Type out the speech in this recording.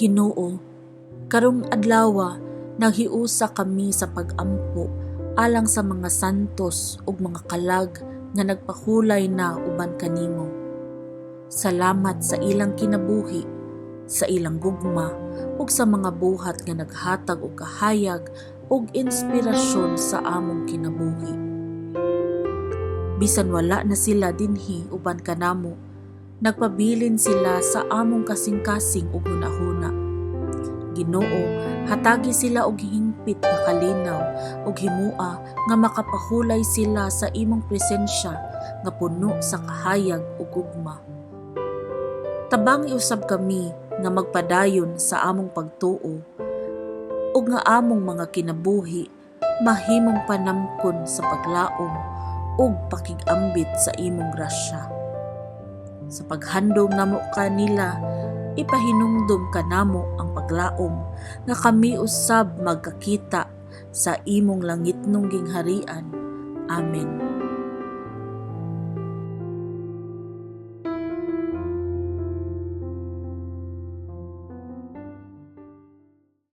Ginoo, karong adlaw naghiusa kami sa pag-ampo alang sa mga santos ug mga kalag nga nagpahulay na uban kanimo. Salamat sa ilang kinabuhi, sa ilang gugma ug sa mga buhat nga naghatag og kahayag ug inspirasyon sa among kinabuhi. Bisan wala na sila dinhi uban kanamo, nagpabilin sila sa among kasing-kasing ug hunahuna. Ginoo, hatagi sila og hingpit nga kalinaw ug himua nga makapahulay sila sa imong presensya nga puno sa kahayag ug gugma. Tabang iusab kami nga magpadayon sa among pagtuo ug nga among mga kinabuhi mahimong panamkon sa paglaom ug pakigambit sa imong grasya. Sa paghandom namo kanila, ipahinumdom kanamo ang paglaom nga kami usab magkakita sa imong langitnong gingharian. Amen.